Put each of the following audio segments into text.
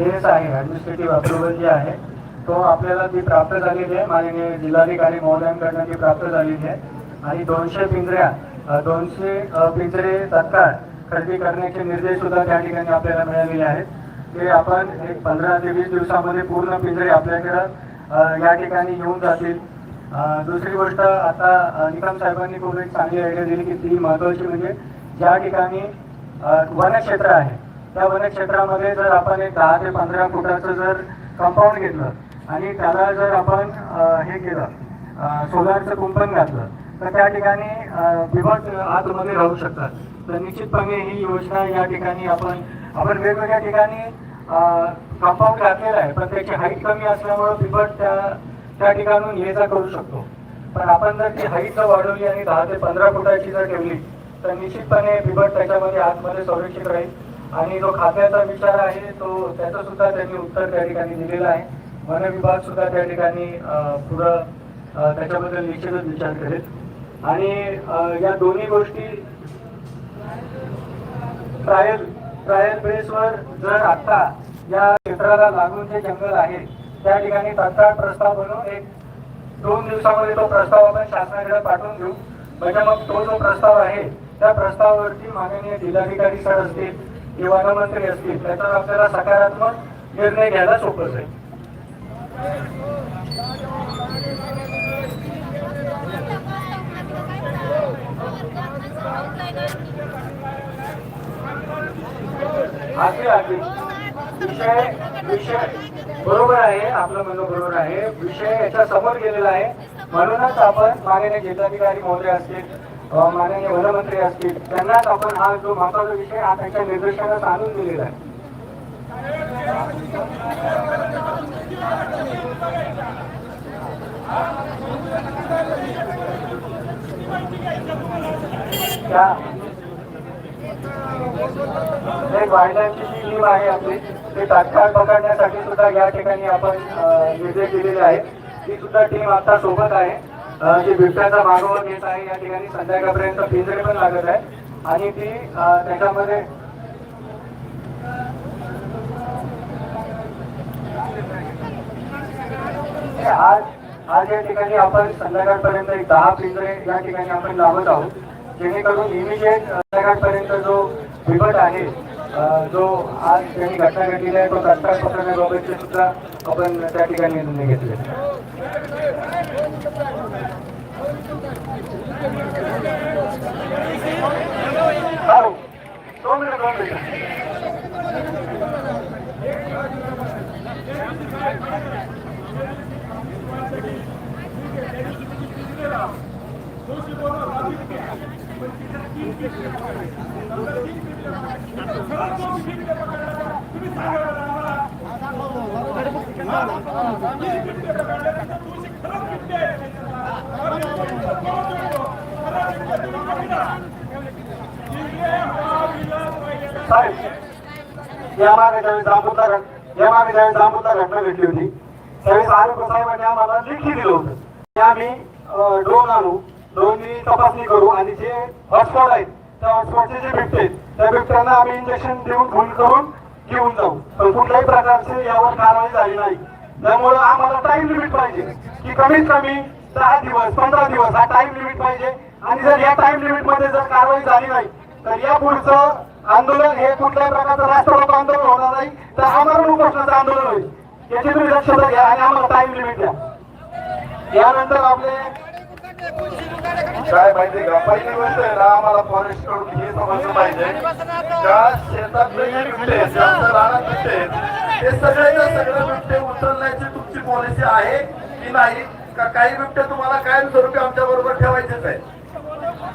केस आहे administrative approval जे आहे तो आपल्याला ती प्राप्त झालेली आहे. माननीय जिल्हाधिकारी महोदयांकडनं ती प्राप्त झालेली आहे. आणि दोनशे पिंजऱ्या दोनशे पिंजरे तत्काळ खरेदी करण्याचे निर्देश सुद्धा त्या ठिकाणी आपल्याला मिळालेले आहेत. ते आपण एक पंधरा ते वीस दिवसामध्ये पूर्ण पिंजरे आपल्याकडं या ठिकाणी येऊन जातील. दुसरी गोष्ट आता निकम साहेबांनी खूप एक चांगली आयडिया दिली की ती महत्वाची म्हणजे ज्या ठिकाणी वनक्षेत्र आहे त्या वनक्षेत्रामध्ये जर आपण एक दहा ते पंधरा फुटाचं जर कंपाऊंड घेतलं आणि त्याला जर आपण हे केलं सोलारचं कुंपण घातलं तर त्या ठिकाणी बिबट आतमध्ये राहू शकतात. तर निश्चितपणे ही योजना या ठिकाणी आपण आपण वेगवेगळ्या ठिकाणी कंपाऊंड घातलेलं आहे पण त्याची हाईट कमी असल्यामुळं बिबट त्या त्या ठिकाणून ये जा करू शकतो. पण आपण जर ती हाईट जर वाढवली आणि दहा ते पंधरा फुटाची जर ठेवली तर निश्चितपणे बिबट त्याच्यामध्ये आतमध्ये संरक्षित राहील. आणि जो खात्याचा विचार आहे तो त्याचं सुद्धा त्यांनी उत्तर त्या ठिकाणी दिलेलं आहे. वन विभाग सुद्धा त्या ठिकाणी पुढं त्याच्याबद्दल निश्चितच विचार करेल. आणि या दोन्ही गोष्टी ट्रायल ट्रायल बेसवर जर आता या क्षेत्राला लागून जे जंगल आहे त्या ठिकाणी तत्काळ प्रस्ताव बनवून एक दोन दिवसामध्ये तो प्रस्ताव आपण शासनाकडे पाठवून देऊ. म्हणजे मग तो जो प्रस्ताव आहे त्या प्रस्तावावरती माननीय जिल्हाधिकारी सर असतील किंवा वनमंत्री असतील त्याचा आपल्याला सकारात्मक निर्णय घ्यायला सोपं जाईल. अगदी अगदी विषय विषय बरोबर आहे आपलं म्हणणं बरोबर आहे. विषय याच्या समोर गेलेला आहे. म्हणूनच आपण माननीय जिल्हाधिकारी महोदय असतील माननीय वनमंत्री असतील त्यांनाच आपण हा जो महत्त्वाचा विषय हा त्यांच्या निदर्शनात आणून दिलेला आहे. त्या जी टीम आहे आपली ते तात्काळ पकडण्यासाठी सुद्धा या ठिकाणी आपण निर्देश दिलेले आहेत. ती सुद्धा टीम आता सोबत आहे. जे बिबट्याचा मागोवा घेत आहे. या ठिकाणी संध्याकाळपर्यंत पिंजरे पण लागत आहे आणि ती त्याच्यामध्ये आज आज या ठिकाणी आपण संध्याकाळपर्यंत एक दहा पिंजरे या ठिकाणी आपण लावत आहोत. जेणेकरून इमिजिएट संध्याकाळपर्यंत जो बिबट आहे जो आज त्यांनी घटना घडलेली आहे तो तत्काळ पकडण्याबाबतचे सुद्धा आपण त्या ठिकाणी निर्णय घेतले हो. दोन मिनिट दोन मिनिट साहेब या मागे ज्यावेळेस जांबूतला घट या मागे ज्यावेळेस जांबूतला घटना घडली होती त्यावेळेस आरोग्य साहेबांनी आम्हाला लेखी दिलं होतं की आम्ही ड्रोन आणू ड्रोननी तपासणी करू आणि जे हॉटस्पॉट आहेत त्या हॉटस्पॉटचे जे बिबटे त्या बिबट्यांना आम्ही इंजेक्शन देऊन फुल करून घेऊन जाऊ पण कुठल्याही प्रकारचे यावर कारवाई झाली नाही त्यामुळं आम्हाला टाइम लिमिट पाहिजे की कमीत कमी दहा दिवस पंधरा दिवस हा टाइम लिमिट पाहिजे आणि जर या टाइम लिमिटमध्ये जर कारवाई झाली नाही. तर या पुढचं आंदोलन हे कुठल्याही प्रकारचं राष्ट्रवाद आंदोलन होणार नाही तर आमरण उपोषणाचं आंदोलन होईल. याची तुम्ही दक्षता घ्या आणि आम्हाला टाइम लिमिट द्या. यानंतर आपले काय माहिती का? पहिली गोष्ट आहे ना आम्हाला फॉरेस्टकडून हे समजलं पाहिजे. त्या शेतातले जे बिबटे आहेत, ज्यांचं रानात बिबटे आहेत, ते सगळे सगळे बिबटे उचलण्याची तुमची पॉलिसी आहे की नाही? का काही बिबटे तुम्हाला कायमस्वरूपी आमच्या बरोबर ठेवायचेच आहे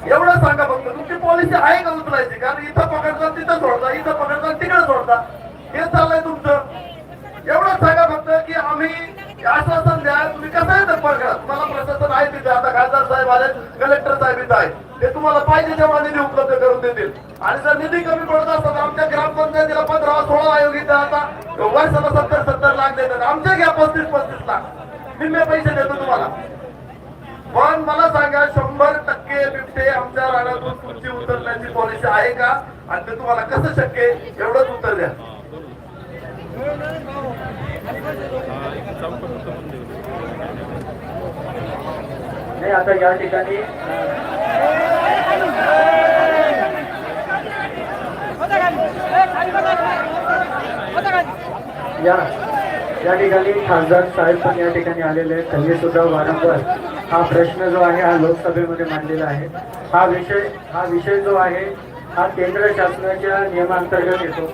एवढं सांगा फक्त. तुमची पॉलिसी आहे का उचलायची? कारण इथं पकडता तिथं सोडता इथं पकडता तिकडे सोडता हे चाललंय तुमचं. एवढं सांगा फक्त की आम्ही आश्वासन द्या तुम्ही कसं आहे तत्पर करा तुम्हाला प्रशासन आहे तिथे. आता खासदार साहेब आले कलेक्टर साहेब इथं आहे. ते तुम्हाला पाहिजे तेव्हा निधी उपलब्ध करून देतील. आणि जर निधी कमी पडत असतात तर आमच्या ग्रामपंचायतीला पंधरा सोळा आयोग इथं आता. वर्षाला सत्तर सत्तर लाख देतात. आमच्या घ्या पस्तीस पस्तीस लाख. निम्मे पैसे देतो तुम्हाला. पण मला सांगा शंभर टक्के बिबटे आमच्या रानातून तुमची उतरण्याची पॉलिसी आहे का? आणि ते तुम्हाला कसं शक्य आहे एवढंच उत्तर द्या. नाही आता या ठिकाणी या या ठिकाणी खासदार साहेब पण या ठिकाणी आलेले आहेत. त्यांनी सुद्धा वारंवार हा प्रश्न जो आहे हा लोकसभेमध्ये मांडलेला आहे. हा विषय हा विषय जो आहे हा केंद्र शासनाच्या नियमांतर्गत येतो.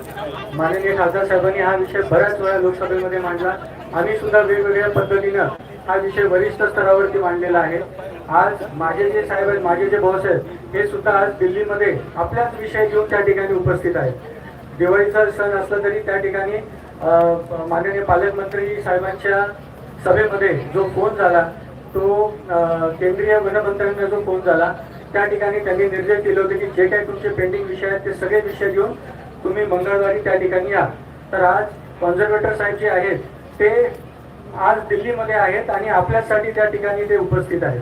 माननीय खासदार साहेबांनी हा विषय बऱ्याच वेळा लोकसभेमध्ये मांडला. आम्ही सुद्धा वेगवेगळ्या पद्धतीनं हा विषय वरिष्ठ स्तरावरती मांडलेला आहे. आज माझे जे साहेब आहेत माझे जे बॉस आहेत हे सुद्धा आज दिल्लीमध्ये आपल्याच विषय घेऊन त्या ठिकाणी उपस्थित आहेत. दिवाळीचा सण असला तरी त्या ठिकाणी माननीय पालकमंत्री साहेबांच्या सभेमध्ये जो फोन झाला तो केंद्रीय वनमंत्र्यांना जो फोन झाला त्या ठिकाणी त्यांनी निर्देश दिले होते की जे काही तुमचे पेंडिंग विषय आहेत ते सगळे विषय घेऊन तुम्ही मंगळवारी त्या ठिकाणी या. तर आज कॉन्झर्वेटर साहेब जे आहेत ते आज दिल्लीमध्ये आहेत आणि आपल्यासाठी त्या ठिकाणी ते उपस्थित आहेत.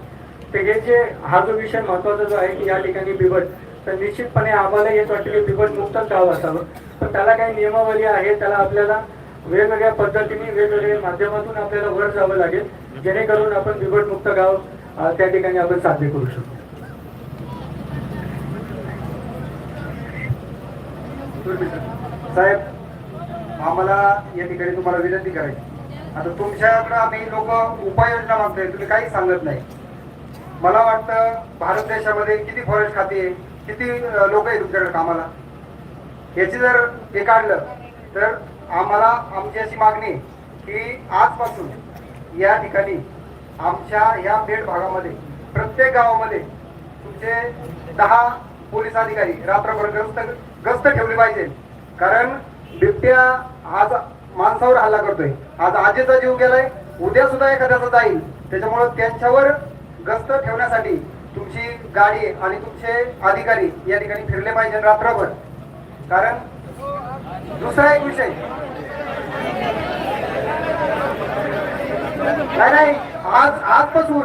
तर हे जे हा जो विषय महत्त्वाचा जो आहे की या ठिकाणी बिबट तर निश्चितपणे आम्हाला हेच वाटतं की बिबट मुक्तच गाव असावं. पण त्याला काही नियमावली आहे त्याला आपल्याला वेगवेगळ्या पद्धतीने वेगवेगळ्या माध्यमातून आपल्याला वर जावं लागेल. जेणेकरून आपण बिबट मुक्त गाव त्या ठिकाणी आपण साध्य करू शकतो साहेब आम्हाला या ठिकाणी तुम्हाला विनंती करायची. आता तुमच्याकडे आम्ही लोक उपाययोजना मागतोय तुम्ही काहीच सांगत नाही. मला वाटतं भारत देशामध्ये किती फॉरेस्ट खाते आहे किती लोक आहे तुमच्याकडे कामाला? याची जर हे काढलं तर आम्हाला आमची अशी मागणी आहे की आजपासून या ठिकाणी आमच्या या बेड भागामध्ये प्रत्येक गावामध्ये तुमचे दहा पोलीस अधिकारी रात्रभर गस्त गस्त ठेवली पाहिजे. कारण बिबट्या आज माणसावर हल्ला करतोय. आज आजीचा जीव गेलाय उद्या सुद्धा एखाद्याचा जाईल. त्याच्यामुळे त्यांच्यावर गस्त ठेवण्यासाठी तुमची गाडी आणि तुमचे अधिकारी या ठिकाणी फिरले पाहिजे रात्रभर. कारण दुसरा एक विषय नाही नाही. आज आजपासून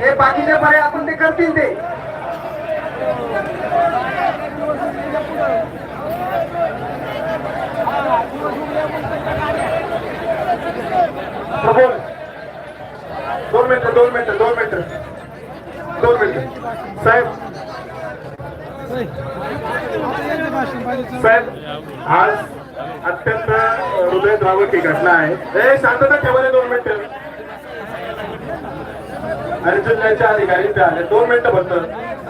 हे बाकीचे पर्याय आपण ते करतील ते. बोल. दोन मिनिटं दोन मिनिटं दोन मिनिटं. दोन मिनिटं. साहेब साहेब आज अत्यंत हृदयद्रावक ही घटना आहे. ए शांतता ठेवा दोन मिनिट. आणि जिल्ह्याचे अधिकारी ते आले. दोन मिनिटं फक्त.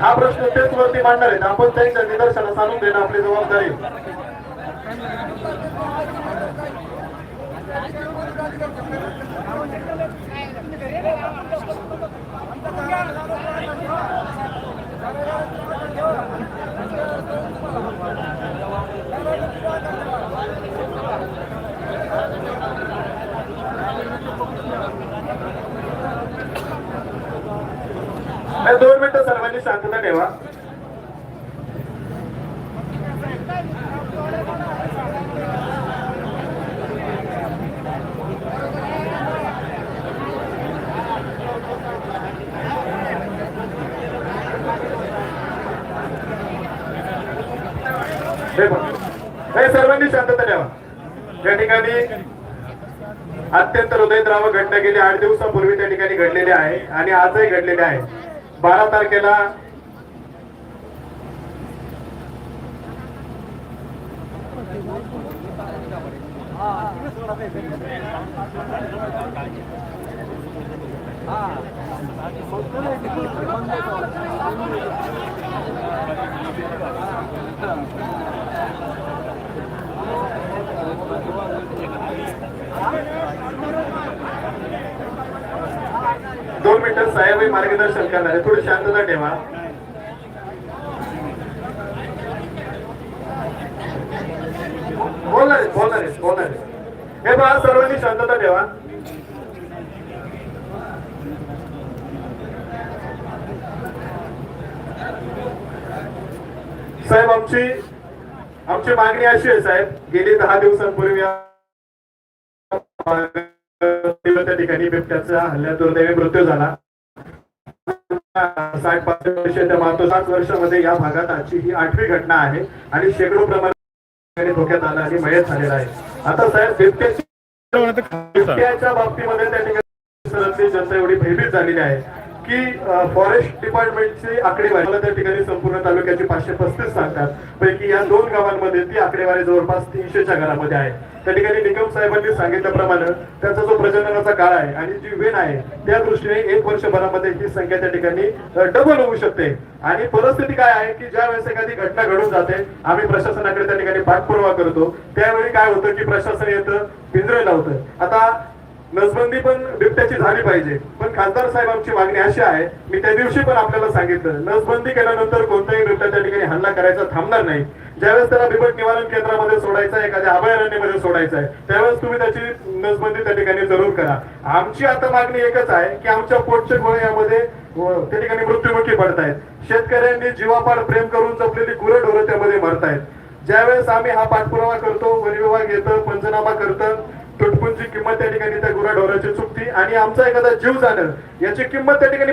हा प्रश्न तेच वरती मांडणार आहेत. आपण त्यांच्या निदर्शनास आणून देणं आपली जबाबदारी आहे. ए, दोन मिनिटं शांतता ठेवा हे हे सर्वांनी शांतता ठेवा या ठिकाणी अत्यंत हृदयद्रावक घटना गेली आठ दिवसापूर्वी त्या ठिकाणी घडलेली आहे आणि आजही घडलेली आहे. बारा तारखेला दोन साहेबही साहेब मार्गदर्शन करणार आहे. थोडी शांतता ठेवा. बोलणार बोलणार बोलणार हे पहा सर्वांनी शांतता ठेवा. साहेब आमची आमची मागणी अशी आहे साहेब गेली दहा दिवसांपूर्वी त्या ठिकाणी बिबट्याचा हल्ल्यात दुर्दैवी मृत्यू झाला. साठ पासष्ट वर्ष तर मागतो सात वर्षामध्ये या भागात आजची ही आठवी घटना आहे आणि शेकडो प्रमाणे धोक्यात आला आणि मयत झालेला आहे. आता साहेब बिबट्याच्या बाबतीमध्ये त्या ठिकाणी जनता एवढी भयभीत झालेली आहे की फॉरेस्ट डिपार्टमेंटची आकडेवारी मला त्या ठिकाणी संपूर्ण तालुक्याची पाचशे पस्तीस सांगतात. पैकी या दोन गावांमध्ये ती आकडेवारी जवळपास तीनशेच्या घरामध्ये आहे. त्या ठिकाणी निकम साहेबांनी सांगितल्याप्रमाणे त्यांचा जो प्रजननाचा काळ आहे आणि जी वेन आहे त्या दृष्टीने एक वर्षभरामध्ये ही संख्या त्या ठिकाणी डबल होऊ शकते. आणि परिस्थिती काय आहे की ज्या वेळेस एखादी घटना घडून जाते आम्ही प्रशासनाकडे त्या ठिकाणी पाठपुरावा करतो त्यावेळी काय होतं की प्रशासन येतं पिंजरे लावतं. आता नसबंदी पण बिबट्याची झाली पाहिजे. पण खासदार साहेब आमची मागणी अशी आहे मी त्या दिवशी पण आपल्याला सांगितलं नसबंदी केल्यानंतर कोणताही बिबट्या त्या ठिकाणी हल्ला करायचा थांबणार नाही. ज्यावेळेस त्याला बिबट निवारण केंद्रामध्ये सोडायचं आहे एखाद्या अभयारण्यामध्ये सोडायचं आहे त्यावेळेस तुम्ही त्याची नसबंदी त्या ठिकाणी जरूर करा. आमची आता मागणी एकच आहे की आमच्या पोटच्या गोळ्या यामध्ये त्या ठिकाणी मृत्युमुखी पडतायत. शेतकऱ्यांनी जीवापाड प्रेम करून जपलेली गुरंढोरं त्यामध्ये मरतायत. ज्यावेळेस आम्ही हा पाठपुरावा करतो वन विभाग येतं पंचनामा करतं तुटपुंची किंमत त्या ठिकाणी त्या गुराढोराची चुकती आणि आमचा एखादा जीव जाणं याची किंमत त्या ठिकाणी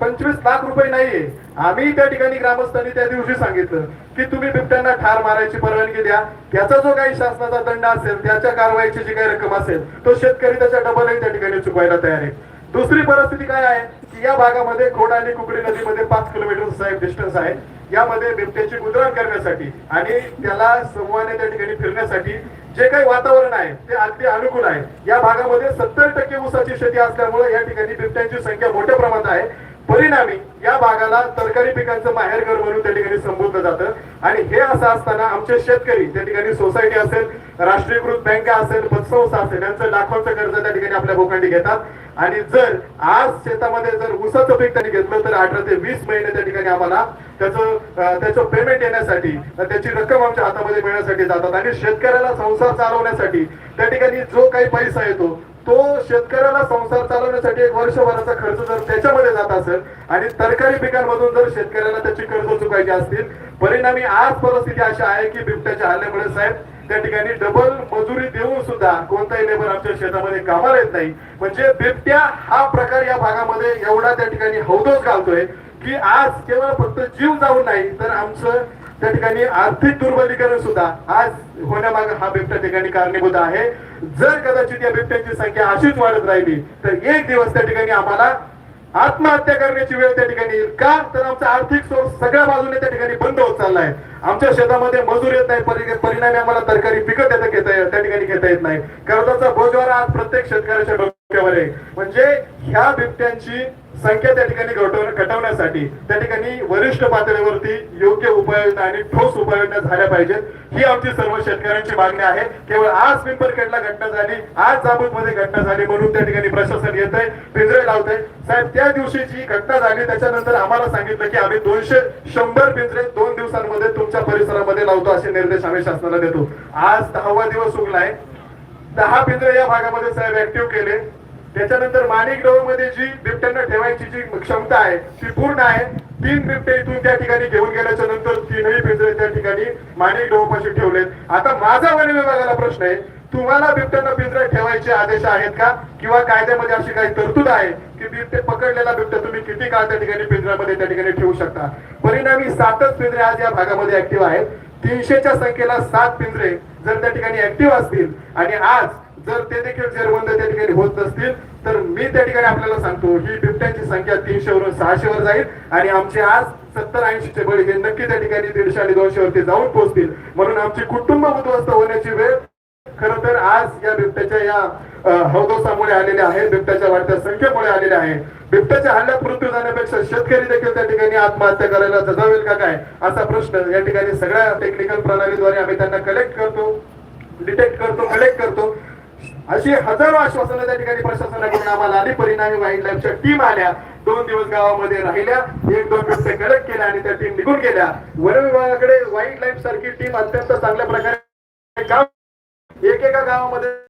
पंचवीस लाख रुपये नाहीये. आम्ही त्या ठिकाणी ग्रामस्थांनी त्या दिवशी सांगितलं की तुम्ही बिबट्यांना ठार मारायची परवानगी द्या. त्याचा जो काही शासनाचा दंड असेल त्याच्या कारवाईची जी काही रक्कम असेल तो शेतकरी त्याच्या डबलही त्या ठिकाणी चुकवायला तयार आहे. दुसरी परिस्थिती काय आहे? की या भागामध्ये खोड आणि कुकडी नदीमध्ये पाच किलोमीटर साहेब डिस्टन्स आहे. यामध्ये बिबट्याची गुजरण करण्यासाठी आणि त्याला समूहाने त्या ठिकाणी फिरण्यासाठी जे काही वातावरण आहे ते अगदी अनुकूल आहे. या भागामध्ये सत्तर टक्के ऊसाची शेती असल्यामुळे या ठिकाणी बिबट्यांची संख्या मोठ्या प्रमाणात आहे. परिणामी या भागाला तरकारी पिकांचं माहेरघर म्हणून त्या ठिकाणी संबोधलं जातं. आणि हे असं असताना आमचे शेतकरी त्या ठिकाणी सोसायटी असेल राष्ट्रीयकृत बँका असेल पतसंस्था असेल यांचं लाखोंचं कर्ज त्या ठिकाणी आपल्या भोकांडी घेतात. आणि जर आज शेतामध्ये जर ऊसाचं पीक त्यांनी घेतलं तर अठरा ते वीस महिने त्या ठिकाणी आम्हाला त्याचं त्याचं पेमेंट येण्यासाठी त्याची रक्कम आमच्या हातामध्ये मिळण्यासाठी जातात. आणि शेतकऱ्याला संसार चालवण्यासाठी त्या ठिकाणी जो काही पैसा येतो तो शेतकऱ्याला संसार चालवण्यासाठी एक वर्षभराचा खर्च जर त्याच्यामध्ये जात असेल आणि तरकारी पिकांमधून जर शेतकऱ्याला त्याची कर्ज चुकायची असतील परिणामी आज परिस्थिती अशी आहे की बिबट्याच्या हल्ल्यामुळे साहेब त्या ठिकाणी डबल मजुरी देऊन सुद्धा कोणताही लेबर आमच्या शेतामध्ये कामाला येत नाही. म्हणजे बिबट्या हा प्रकार या भागामध्ये एवढा त्या ठिकाणी हौदोस घालतोय की आज केवळ फक्त जीव जाऊन नाही तर आमचं त्या ठिकाणी आर्थिक दुर्बलीकरण सुद्धा आज होण्यामाग हा बिबट्या ठिकाणी कारणीभूत आहे. जर कदाचित या बिबट्यांची संख्या अशीच वाढत राहिली तर एक दिवस त्या ठिकाणी आम्हाला आत्महत्या करण्याची वेळ त्या ठिकाणी येईल का? तर आमचा आर्थिक सोर्स सगळ्या बाजूने त्या ठिकाणी बंद होत चाललाय. आमच्या शेतामध्ये मजूर येत नाही परिणामी आम्हाला तरकारी पिकत येता घेता त्या ठिकाणी घेता येत नाही. कर्जाचा बोजवारा आज प्रत्येक शेतकऱ्याच्या म्हणजे ह्या बिबट्यांची संख्या त्या ठिकाणी घटवण्यासाठी त्या ठिकाणी वरिष्ठ पातळीवरती योग्य उपाययोजना आणि ठोस उपाययोजना झाल्या पाहिजेत. ही आमची सर्व शेतकऱ्यांची मागणी आहे. केवळ आज पिंपरखेडला घटना झाली आज जामूदमध्ये घटना झाली म्हणून त्या ठिकाणी प्रशासन येत आहे पिंजरे लावत आहे. साहेब त्या दिवशी जी घटना झाली त्याच्यानंतर आम्हाला सांगितलं की आम्ही दोनशे शंभर पिंजरे दोन दिवसांमध्ये तुमच्या परिसरामध्ये लावतो असे निर्देश आम्ही शासनाला देतो. आज दहावा दिवस उगलाय दहा पिंजरे या भागामध्ये साहेब ऍक्टिव्ह केले. त्याच्यानंतर माणिकमध्ये जी बिबट्यांना ठेवायची जी क्षमता आहे ती पूर्ण आहे. तीन बिबटे इथून त्या ठिकाणी घेऊन गेल्याच्यानंतर तीनही पिंजरे त्या ठिकाणी माणिक पाशी ठेवलेत. आता माझा वन विभागाला प्रश्न आहे तुम्हाला बिबट्यांना पिंजऱ्यात ठेवायचे आदेश आहेत का? किंवा कायद्यामध्ये अशी काही तरतूद आहे की बिबटे पकडलेला बिबट्या तुम्ही किती काळ त्या ठिकाणी पिंजऱ्यामध्ये त्या ठिकाणी ठेवू शकता? परिणामी सातच पिंजरे आज या भागामध्ये ऍक्टिव्ह आहेत. तीनशेच्या संख्येला सात पिंजरे जर त्या ठिकाणी ऍक्टिव्ह असतील आणि आज जर ते देखील जेरबंद त्या ठिकाणी होत नसतील तर मी त्या ठिकाणी आपल्याला सांगतो ही बिबट्यांची संख्या तीनशे वरून सहाशे वर जाईल आणि आमचे आज सत्तर ऐंशीचे बळी हे नक्की त्या ठिकाणी दीडशे आणि दोनशे वरती जाऊन पोहोचतील. म्हणून आमची कुटुंब उद्ध्वस्त होण्याची वेळ खर तर आज या बिबट्याच्या या हौदोसामुळे आलेले आहे बिबट्याच्या वाढत्या संख्येमुळे आलेले आहे बिबट्याच्या हल्ल्यात मृत्यू झाल्यापेक्षा शेतकरी देखील त्या ठिकाणी आत्महत्या करायला जगावेल का काय? असा प्रश्न या ठिकाणी सगळ्या टेक्निकल प्रणालीद्वारे आम्ही त्यांना कलेक्ट करतो डिटेक्ट करतो कलेक्ट करतो. अशी हजारो आश्वासनं त्या ठिकाणी प्रशासनाकडून आम्हाला आली. परिणामी वाईल्ड लाईफच्या टीम आल्या. दोन दिवस गावामध्ये राहिल्या. एक दोन बिबटे कलेक्ट केल्या आणि त्या टीम निघून गेल्या. वन विभागाकडे वाईल्ड लाईफ सारखी टीम अत्यंत चांगल्या प्रकारे काम एकेका गावामध्ये